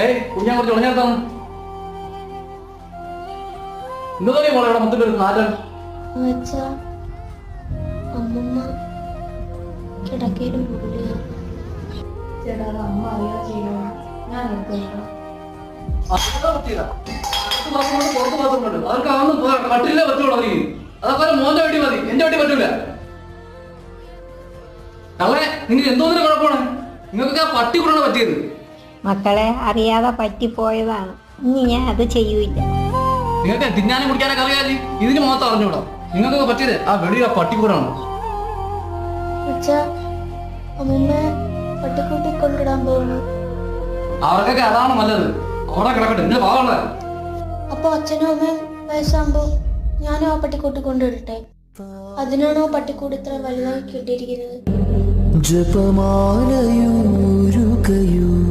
ഏയ് കുഞ്ഞാൻ കുറച്ച് ഉണഞ്ഞാർത്താണ് ഇന്നത്തെ മോളെ ഇവിടെ മൊത്തം ഒരു നാറ്റം അച്ഛാ അമ്മമ്മ കിടക്കയിലും ചേട്ടാ അത് അമ്മ അറിയാതെ ചെയ്യണോ ഞാൻ കൊണ്ട് പുറത്ത് മാത്രമുണ്ട് അതൊക്കെ അന്ന് പോരാ കട്ടിലേ പറ്റുള്ളൂ അവർക്ക്. അതൊക്കെ മോന്റെ വെട്ടി മതി. എന്റെ വെട്ടി പറ്റൂല. കള്ളെ നിങ്ങൾ എന്തോന്നിന് കുഴപ്പമാണ്? നിങ്ങൾക്ക് ആ പട്ടി കൂടാണ് പറ്റിയത്. മക്കളെ അറിയാതെ പറ്റിപ്പോയതാണ്. ഇനി ഞാൻ അത് ചെയ്യൂല നിങ്ങൾക്ക് തിന്നാനും കുടിക്കാനൊക്കെ അറിയാതെ ഇതിന് മാത്രം അറിഞ്ഞൂടാ. നിങ്ങൾക്ക് പറ്റിയത് ആ വെളിയിൽ ആ പട്ടി കൂടാണ് വെച്ചാ അമ്മമ്മ പട്ടിക്കൂട്ടി കൊണ്ടിടാൻ പോകുന്നു അവർക്കൊക്കെ അതാണ് നല്ലത്. അവിടെ കിടക്കട്ടെ എന്റെ പാവമുള്ള അപ്പൊ അച്ഛനും അമ്മയും വയസ്സാകുമ്പോ ഞാനും ആ പട്ടിക്കൂട്ടി കൊണ്ടിടട്ടെ അതിനാണോ പട്ടിക്കൂട് ഇത്ര വലുതായി കിട്ടിയിരിക്കുന്നത്? ജപമാലയൂരുകയൂ